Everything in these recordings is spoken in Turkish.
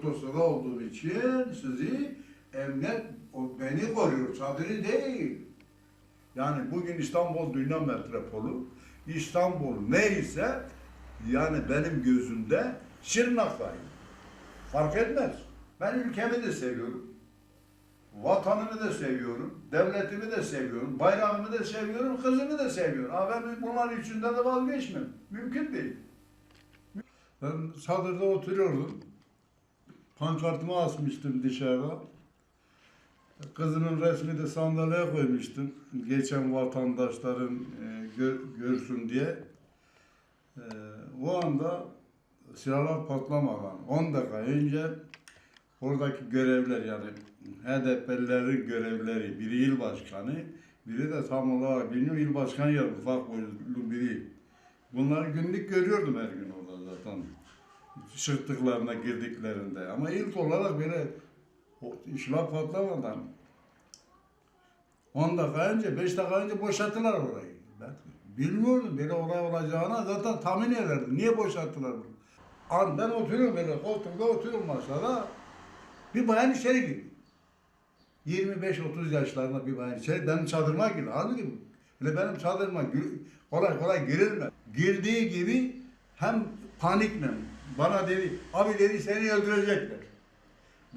protosolu olduğum için sizi emniyet o beni koruyor, çadırı değil. Yani bugün İstanbul dünya metropolü, İstanbul neyse yani benim gözümde Şırnak'tayım. Fark etmez. Ben ülkemi de seviyorum. Vatanımı da seviyorum, devletimi de seviyorum, bayrağımı da seviyorum, kızımı da seviyorum. Ama ben bunların içinde de vazgeçmem. Mümkün değil. Ben çadırda oturuyordum. Pankartımı asmıştım dışarıda. Kızımın resmini de sandalyeye koymuştum. Geçen vatandaşların e, gör- görsün diye. E, o anda silahlar patlamadan 10 dakika önce oradaki görevler yani HDP'lilerin görevleri, biri il başkanı, biri de tam olarak bilmiyorum il başkanı ya ufak boylu biri. Bunları günlük görüyordum her gün orada zaten. Çıktıklarına girdiklerinde. Ama ilk olarak böyle işler patlamadan 10 dakika önce, 5 dakika önce boşalttılar orayı. Ben bilmiyordum böyle olay olacağını zaten tahmin ederdim. Niye boşalttılar bunu? An ben oturuyorum böyle koltukta oturuyorum masada. Bir bayan içeri girdi. 25-30 yaşlarında bir bayan içeri benim çadırıma girdi. Halbuki öyle benim çadırıma kolay kolay girilmez. Girdiği gibi hem panikle bana dedi, abi dedi seni öldürecekler.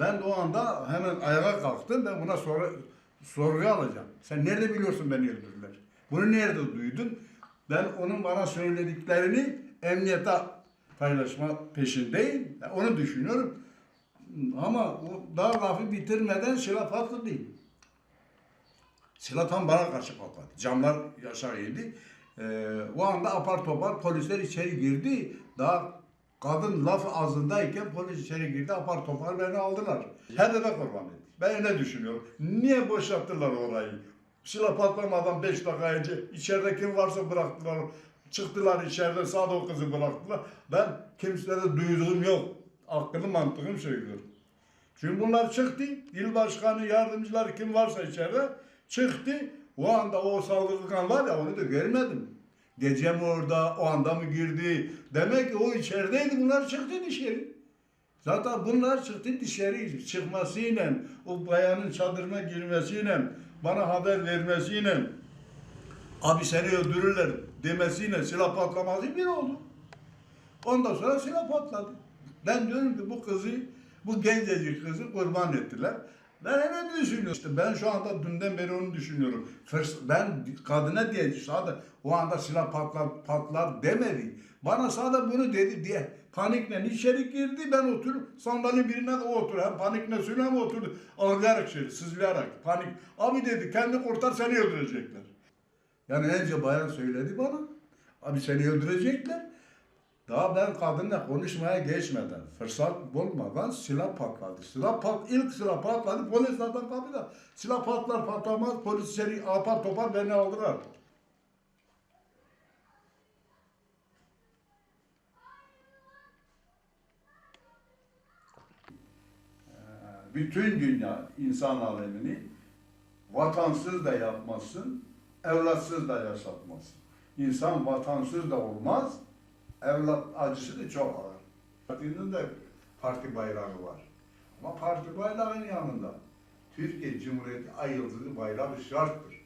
Ben de o anda hemen ayağa kalktım. Ben buna soru, sorguya alacağım. Sen nerede biliyorsun beni öldürdüler? Bunu nerede duydun? Ben onun bana söylediklerini emniyete paylaşma peşindeyim. Yani onu düşünüyorum. Ama o daha lafı bitirmeden silah patladı. Silah tam bana karşı patladı. Camlar aşağı indi. Ee, o anda apar topar polisler içeri girdi. Daha kadın laf ağzındayken polis içeri girdi. Apar topar beni aldılar. Hedefe kurban etti. Ben öyle düşünüyorum. Niye boşalttılar orayı? Silah patlamadan 5 dakika önce içeride kim varsa bıraktılar. Çıktılar içeride sağda o kızı bıraktılar. Ben kimsede duyduğum yok. Aklım mantığım söylüyor. Çünkü bunlar çıktı. İl başkanı, yardımcılar kim varsa içeride çıktı. O anda o saldırgan var ya onu da görmedim. Gece mi orada, o anda mı girdi? Demek ki o içerideydi. Bunlar çıktı dışarı. Zaten bunlar çıktı dışarı çıkmasıyla, o bayanın çadırına girmesiyle, bana haber vermesiyle, abi seni öldürürler demesiyle silah patlaması bir oldu. Ondan sonra silah patladı. Ben diyorum ki bu kızı, bu gencecik kızı kurban ettiler. Ben öyle düşünüyorum. İşte ben şu anda dünden beri onu düşünüyorum. Ben kadına diye sadece o anda silah patlar, patlar demedi. Bana sadece bunu dedi diye panikle içeri girdi. Ben oturup sandalye birine de otur. Hem panikle hem oturdu. Ağlayarak şey, sızlayarak panik. Abi dedi kendi kurtar seni öldürecekler. Yani önce bayan söyledi bana. Abi seni öldürecekler. Daha ben kadınla konuşmaya geçmeden, fırsat bulmadan silah patladı. Silah pat, ilk silah patladı, polis zaten kapıda. Silah patlar patlamaz, polis içeri apar topar beni aldılar. Ee, Bütün dünya insan alemini vatansız da yapmasın, evlatsız da yaşatmasın. İnsan vatansız da olmaz, evlat acısı da çok ağır. Partinin de parti bayrağı var. Ama parti bayrağının yanında Türkiye Cumhuriyeti ay yıldızı bayrağı şarttır.